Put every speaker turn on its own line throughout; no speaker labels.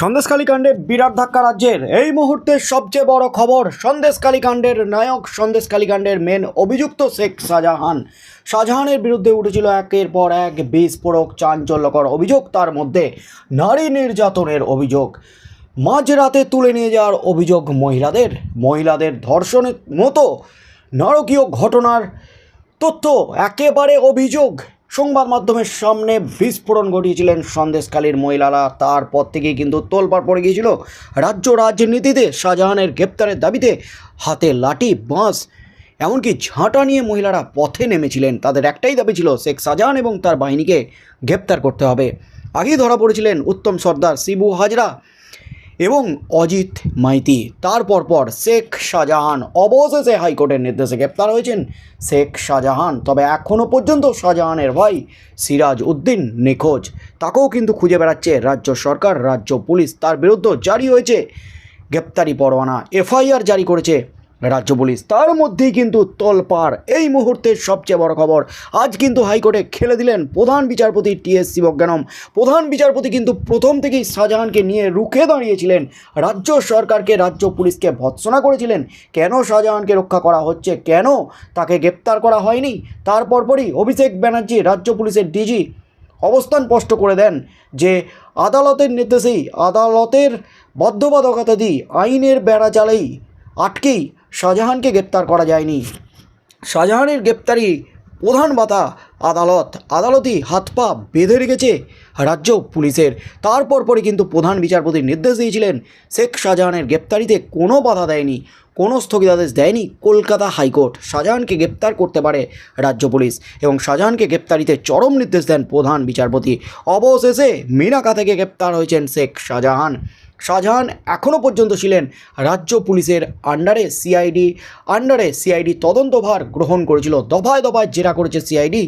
সন্দেশখালী কাণ্ডে বিরাট ধাক্কা রাজ্যের। এই মুহূর্তের সবচেয়ে বড় খবর সন্দেশখালী কাণ্ডের নায়ক, সন্দেশখালী কাণ্ডের মেন অভিযুক্ত শেখ শাহজাহান। শাহজাহানের বিরুদ্ধে উঠেছিল একের পর এক বিস্ফোরক চাঞ্চল্যকর অভিযোগ, তার মধ্যে নারী নির্যাতনের অভিযোগ। মাঝরাতে তুলে নিয়ে যাওয়ার অভিযোগ মহিলাদের। মহিলাদের ধর্ষণের মতো নারকীয় ঘটনার তথ্য, একেবারে অভিযোগ। সংবাদ মাধ্যমের সামনে বিস্ফোরণ ঘটিয়েছিলেন সন্দেশকালীর মহিলারা। তারপর থেকেই কিন্তু তোলপাড় পড়ে গিয়েছিল রাজ্য রাজনীতিতে শাহজাহানের গ্রেপ্তারের দাবিতে হাতে লাঠি, বাঁশ, এমনকি ঝাঁটা নিয়ে মহিলারা পথে নেমেছিলেন। তাদের একটাই দাবি ছিল, শেখ শাহজাহান এবং তার বাহিনীকে গ্রেপ্তার করতে হবে। আগেই ধরা পড়েছিলেন উত্তম সর্দার শিবু হাজরা। এবং অজিত মাইতি তারপর পর শেখ শাহজাহান, অবশেষে হাইকোর্টের নির্দেশে গ্রেপ্তার হয়েছেন শেখ শাহজাহান। তবে এখনও পর্যন্ত শাহজাহানের ভাই সিরাজ উদ্দিন নিখোঁজ। তাকেও কিন্তু খুঁজে বেড়াচ্ছে রাজ্য সরকার, রাজ্য পুলিশ। তার বিরুদ্ধে জারি হয়েছে গ্রেপ্তারি পরোয়ানা। এফআইআর জারি করেছে রাজ্য পুলিশ। তার মধ্যেই কিন্তু তোলপাড়। এই মুহূর্তের সবচেয়ে বড় খবর, আজ কিন্তু হাইকোর্টে খেলে দিলেন প্রধান বিচারপতি টি এস শিবজ্ঞানম। প্রধান বিচারপতি কিন্তু প্রথম থেকেই শাহজাহানকে নিয়ে রুখে দাঁড়িয়েছিলেন। রাজ্য সরকারকে, রাজ্য পুলিশকে ভৎসনা করেছিলেন। কেন শাহজাহানকে রক্ষা করা হচ্ছে? কেন তাকে গ্রেপ্তার করা হয়নি? তারপর পরই অভিষেক ব্যানার্জি রাজ্য পুলিশের ডিজি অবস্থান স্পষ্ট করে দেন যে, আদালতের নির্দেশেই আদালতের বদ্ধবাধকতাদি আইনের বেড়া চালেই আটকেই শাহজাহানকে গ্রেপ্তার করা যায়নি। শাহজাহানের গ্রেপ্তারি প্রধান বাতা আদালত। আদালতই হাত পা বেঁধে রেখেছে রাজ্য পুলিশের। তারপর পরে কিন্তু প্রধান বিচারপতির নির্দেশ দিয়েছিলেন শেখ শাহজাহানের গ্রেপ্তারিতে কোনো বাধা দেয়নি। কোনো স্থগিতাদেশ দেয়নি কলকাতা হাইকোর্ট। শাহজাহানকে গ্রেপ্তার করতে পারে রাজ্য পুলিশ এবং শাহজাহানকে গ্রেপ্তারিতে চরম নির্দেশ দেন প্রধান বিচারপতি। অবশেষে মিনাকা থেকে গ্রেপ্তার হয়েছেন শেখ শাহজাহান। শাহজাহান এখনও পর্যন্ত ছিলেন রাজ্য পুলিশের আন্ডারে সিআইডি। আন্ডারে সিআইডি তদন্তভার গ্রহণ করেছিল। দফায় দফায় জেরা করেছে সিআইডি।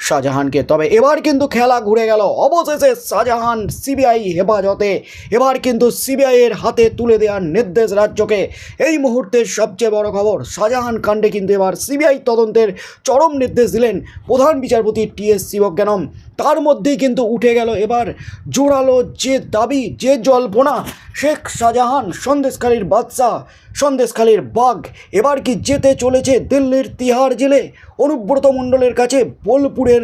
শাহজাহানকে। তবে এবার কিন্তু খেলা ঘুরে গেল। অবশেষে শাহজাহান সিবিআই হেফাজতে। এবার কিন্তু সিবিআইয়ের হাতে তুলে দেওয়ার নির্দেশ রাজ্যকে। এই মুহূর্তে সবচেয়ে বড় খবর, শাহজাহান কাণ্ডে কিন্তু এবার সিবিআই তদন্তের চরম নির্দেশ দিলেন প্রধান বিচারপতি টি এস শিবজ্ঞানম। তার মধ্যেই কিন্তু উঠে গেল এবার জোরালো যে দাবি, যে জল্পনা, শেখ শাহজাহান, সন্দেশখালীর বাদশাহ, সন্দেশখালীর বাঘ, এবার কি যেতে চলেছে দিল্লির তিহার জেলে? অনুব্রত মণ্ডলের কাছে বোলপুরের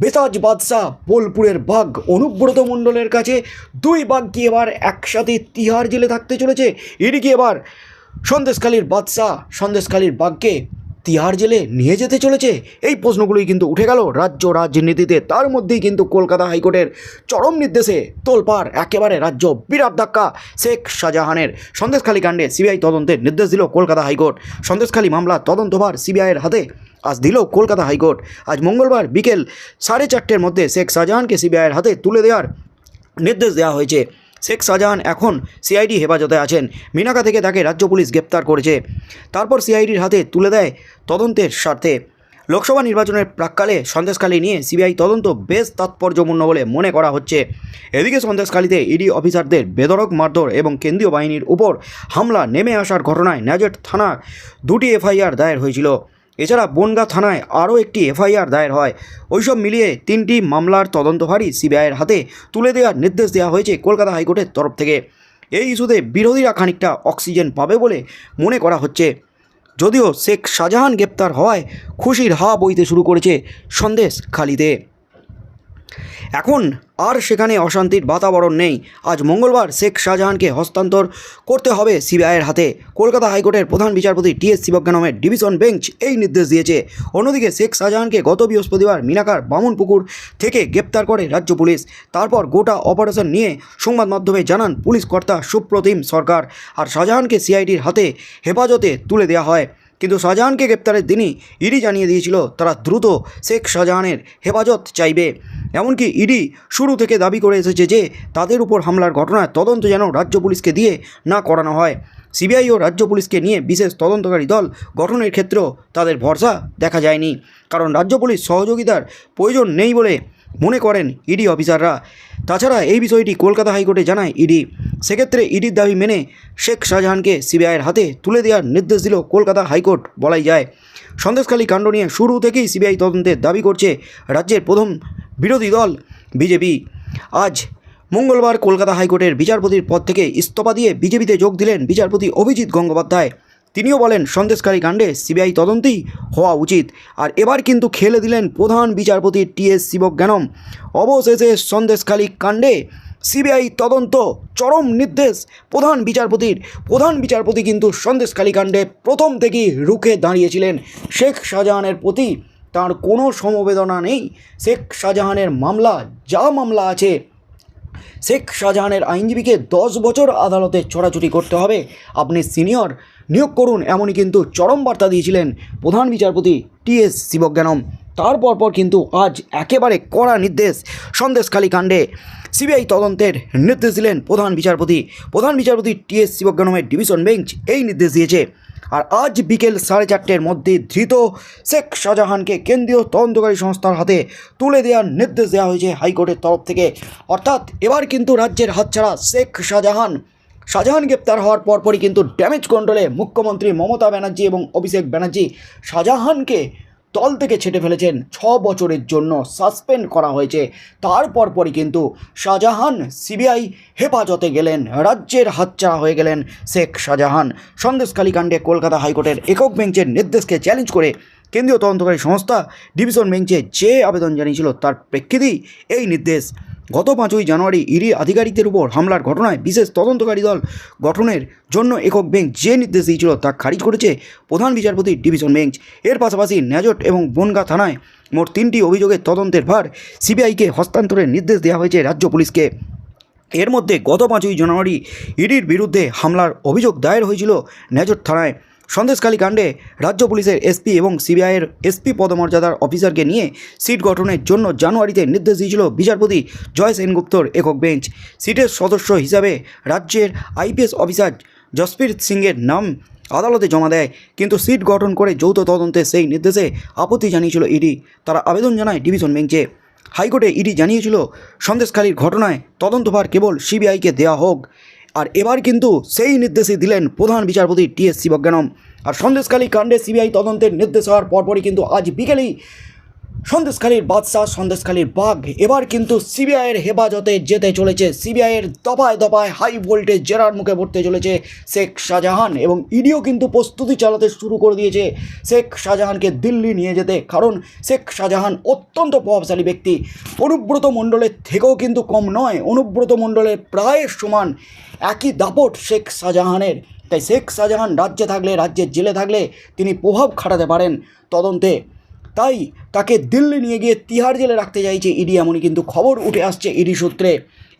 বেতাজ বাদশাহ, বোলপুরের বাঘ, অনুব্রত মণ্ডলের কাছে দুই বাঘ কি এবার একসাথে তিহার জেলে থাকতে চলেছে? এটি কি এবার সন্দেশখালীর বাদশাহ, সন্দেশখালীর বাঘকে তিহার জেলে নিয়ে যেতে চলেছে। এই প্রশ্নগুলোই কিন্তু উঠে গেল রাজ্য রাজনীতিতে। তার মধ্যেই কিন্তু কলকাতা হাইকোর্টের চরম নির্দেশে তোলপাড়, একেবারে রাজ্য বিরাট ধাক্কা। শেখ শাহজাহানের সন্দেশখালী কাণ্ডে সিবিআই তদন্তের নির্দেশ দিল কলকাতা হাইকোর্ট। সন্দেশখালী মামলা তদন্তভার সিবিআইয়ের হাতে আজ দিল কলকাতা হাইকোর্ট। আজ মঙ্গলবার বিকেল সাড়ে চারটের মধ্যে শেখ শাহজাহানকে সিবিআইয়ের হাতে তুলে দেওয়ার নির্দেশ দেওয়া হয়েছে। শেখ শাহজাহান এখন সিআইডি হেফাজতে আছেন। মিনাকা থেকে তাকে রাজ্য পুলিশ গ্রেপ্তার করেছে। তারপর সিআইডির হাতে তুলে দেয় তদন্তের স্বার্থে। লোকসভা নির্বাচনের প্রাককালে সন্দেশখালী নিয়ে সিবিআই তদন্ত বেশ তাৎপর্যপূর্ণ বলে মনে করা হচ্ছে। এদিকে সন্দেশখালীতে ইডি অফিসারদের বেদরক মারধর এবং কেন্দ্রীয় বাহিনীর উপর হামলা নেমে আসার ঘটনায় ন্যাজেট থানার দুটি এফআইআর দায়ের হয়েছিল। এছাড়া বনগা থানায় আরও একটি এফআইআর দায়ের হয়। ওইসব মিলিয়ে তিনটি মামলার তদন্তভারী সিবিআইয়ের হাতে তুলে দেওয়ার নির্দেশ দেওয়া হয়েছে কলকাতা হাইকোর্টের তরফ থেকে। এই ইস্যুতে বিরোধীরা খানিকটা অক্সিজেন পাবে বলে মনে করা হচ্ছে। যদিও শেখ শাহজাহান গ্রেপ্তার হওয়ায় খুশির হাওয়া বইতে শুরু করেছে সন্দেশ খালিতে। এখন আর সেখানে অশান্তির বাতাবরণ নেই। আজ মঙ্গলবার শেখ শাহজাহানকে হস্তান্তর করতে হবে সিবিআইয়ের হাতে। কলকাতা হাইকোর্টের প্রধান বিচারপতি টি এস শিবজ্ঞানমের ডিভিশন বেঞ্চ এই নির্দেশ দিয়েছে। অন্যদিকে শেখ শাহজাহানকে গত বৃহস্পতিবার মিনাকার বামুনপুকুর থেকে গ্রেপ্তার করে রাজ্য পুলিশ। তারপর গোটা অপারেশন নিয়ে সংবাদ মাধ্যমে জানান পুলিশ কর্তা সুপ্রতিম সরকার। আর শাহজাহানকে সিআইডির হাতে হেফাজতে তুলে দেওয়া হয়। কিন্তু শাহজাহানকে গ্রেপ্তারের দিনই ইডি জানিয়ে দিয়েছিল, তারা দ্রুত শেখ শাহজাহানের হেফাজত চাইবে। এমনকি ইডি শুরু থেকে দাবি করে এসেছে যে তাদের উপর হামলার ঘটনায় তদন্ত যেন রাজ্য পুলিশকে দিয়ে না করানো হয়। সিবিআই ও রাজ্য পুলিশকে নিয়ে বিশেষ তদন্তকারী দল গঠনের ক্ষেত্রেও তাদের ভরসা দেখা যায়নি। কারণ রাজ্য পুলিশ সহযোগিতার প্রয়োজন নেই বলে মনে করেন ইডি অফিসাররা। তাছাড়া এই বিষয়টি কলকাতা হাইকোর্টে জানায় ইডি। সেক্ষেত্রে ইডির দাবি মেনে শেখ শাহজাহানকে সিবিআইয়ের হাতে তুলে দেওয়ার নির্দেশ দিল কলকাতা হাইকোর্ট বলাই যায়। সন্দেশখালী কাণ্ড নিয়ে শুরু থেকেই সিবিআই তদন্তের দাবি করছে রাজ্যের প্রথম বিরোধী দল, বিজেপি। আজ মঙ্গলবার কলকাতা হাইকোর্টের বিচারপতির পদ থেকে ইস্তফা দিয়ে বিজেপিতে যোগ দিলেন বিচারপতি অভিজিৎ গঙ্গোপাধ্যায়। তিনিও বলেন, সন্দেশকারী কাণ্ডে সিবিআই তদন্তই হওয়া উচিত। আর এবার কিন্তু খেলে দিলেন প্রধান বিচারপতি টি এস শিবজ্ঞানম। অবশেষে সন্দেশখালী কাণ্ডে সিবিআই তদন্ত চরম নির্দেশ প্রধান বিচারপতির। প্রধান বিচারপতি কিন্তু সন্দেশখালী কাণ্ডে প্রথম থেকেই রুখে দাঁড়িয়েছিলেন শেখ শাহজাহানের প্রতি। তার কোনো সমবেদনা নেই। শেখ শাহজাহানের মামলা, যা মামলা আছে, শেখ শাহজাহানের আইনজীবীকে দশ বছর আদালতে ছড়াছুটি করতে হবে। আপনি সিনিয়র, নিয়োগ করুন, এমনই কিন্তু চরম বার্তা দিয়েছিলেন প্রধান বিচারপতি টি এস শিবজ্ঞানম। তারপর পর কিন্তু আজ একেবারে কড়া নির্দেশ সন্দেশখালী কাণ্ডে। সিবিআই তদন্তের নির্দেশ দিলেন প্রধান বিচারপতি। প্রধান বিচারপতি টি এস শিবজ্ঞানমের ডিভিশন বেঞ্চ এই নির্দেশ দিয়েছে। আর আজ বিকেল সাড়ে চারটের মধ্যে ধৃত শেখ শাহজাহানকে কেন্দ্রীয় তদন্তকারী সংস্থার হাতে তুলে দেওয়ার নির্দেশ দেওয়া হয়েছে হাইকোর্টের তরফ থেকে। অর্থাৎ এবার কিন্তু রাজ্যের হাতছাড়া শেখ শাহজাহান শাহজাহান গ্রেপ্তার হওয়ার পরপরই কিন্তু ড্যামেজ কন্ট্রোলে মুখ্যমন্ত্রী মমতা ব্যানার্জি এবং অভিষেক ব্যানার্জি শাহজাহানকে দল থেকে ছেটে ফেলেছেন ছ বছরের জন্য সাসপেন্ড করা হয়েছে। তারপর পরই কিন্তু শাহজাহান সিবিআই হেফাজতে গেলেন, রাজ্যের হাতছাড়া হয়ে গেলেন শেখ শাহজাহান। সন্দেশখালী কাণ্ডে কলকাতা হাইকোর্টের একক বেঞ্চের নির্দেশকে চ্যালেঞ্জ করে কেন্দ্রীয় তদন্তকারী সংস্থা ডিভিশন বেঞ্চে যে আবেদন জানিয়েছিল তার প্রেক্ষিতেই এই নির্দেশ গত পাঁচই জানুয়ারি ইডি আধিকারিকদের উপর হামলার ঘটনায় বিশেষ তদন্তকারী দল গঠনের জন্য একক বেঞ্চ যে নির্দেশ দিয়েছিল তা খারিজ করেছে প্রধান বিচারপতি ডিভিশন বেঞ্চ। এর পাশাপাশি ন্যাজট এবং বনগা থানায় মোট তিনটি অভিযোগের তদন্তের ভার সিবিআইকে হস্তান্তরের নির্দেশ দেওয়া হয়েছে রাজ্য পুলিশকে। এর মধ্যে গত পাঁচই জানুয়ারি ইডির বিরুদ্ধে হামলার অভিযোগ দায়ের হয়েছিল নেজর থানায়। সন্দেশখালী কাণ্ডে রাজ্য পুলিশের এসপি এবং সিবিআইয়ের এসপি পদমর্যাদার অফিসারকে নিয়ে সিট গঠনের জন্য জানুয়ারিতে নির্দেশ দিয়েছিল বিচারপতি জয় সেনগুপ্তর একক বেঞ্চ। সিটের সদস্য হিসাবে রাজ্যের আইপিএস অফিসার জসপ্রীত সিংয়ের নাম আদালতে জমা দেয়, কিন্তু সিট গঠন করে যৌথ তদন্তে সেই নির্দেশে আপত্তি জানিয়েছিল ইডি। তারা আবেদন জানায় ডিভিশন বেঞ্চে। হাইকোর্টে ইডি জানিয়েছিল, সন্দেশখালীর ঘটনায় তদন্তভার কেবল সিবিআইকে দেওয়া হোক। আর এবার কিন্তু সেই নির্দেশই দিলেন প্রধান বিচারপতি টিএস শিবজ্ঞানম। আর সন্দেশকালী কাণ্ডে সিবিআই তদন্তের নির্দেশ হওয়ার পরপরই কিন্তু আজ বিকেলেই সন্দেশখালীর বাদশাহ, সন্দেশখালীর বাঘ। এবার কিন্তু সিবিআইয়ের হেফাজতে যেতে চলেছে। সিবিআইয়ের দফায় দফায় হাই ভোল্টেজ জেরার মুখে পড়তে চলেছে শেখ শাহজাহান এবং ইডিও কিন্তু প্রস্তুতি চালাতে শুরু করে দিয়েছে। শেখ শাহজাহানকে দিল্লি নিয়ে যেতে। কারণ শেখ শাহজাহান অত্যন্ত প্রভাবশালী ব্যক্তি। অনুব্রত মণ্ডলের থেকেও কিন্তু কম নয়। অনুব্রত মণ্ডলের প্রায় সমান একই দাপট শেখ শাহজাহানের। তাই শেখ শাহজাহান রাজ্যে থাকলে, রাজ্যের জেলে থাকলে তিনি প্রভাব খাটাতে পারেন। তদন্তে তাই তাকে দিল্লি নিয়ে গিয়ে তিহার জেলে রাখতে চাইছে ইডি, এমনই কিন্তু খবর উঠে আসছে ইডি সূত্রে।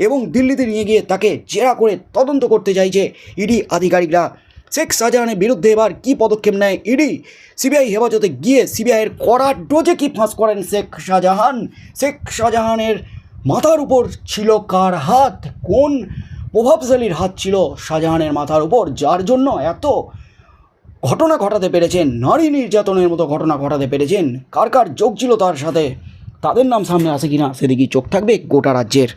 এবং দিল্লিতে নিয়ে গিয়ে তাকে জেরা করে তদন্ত করতে চাইছে ইডি আধিকারিকরা। শেখ শাহজাহানের বিরুদ্ধে এবার কী পদক্ষেপ নেয় ইডি? সিবিআই হেফাজতে গিয়ে সিবিআইয়ের কড়া ডোজে কি ফাঁস করেন শেখ শাহজাহান? শেখ শাহজাহানের মাথার উপর ছিল কার হাত? কোন প্রভাবশালীর হাত ছিল শাহজাহানের মাথার উপর? যার জন্য এত ঘটনা ঘটাতে পেরেছেন নারী নির্যাতনের মতো ঘটনা ঘটাতে পেরেছেন। কার কার যোগ ছিল তার সাথে? তাদের নাম সামনে আসে কিনা সেদিকেই চোখ থাকবে গোটা রাজ্যের।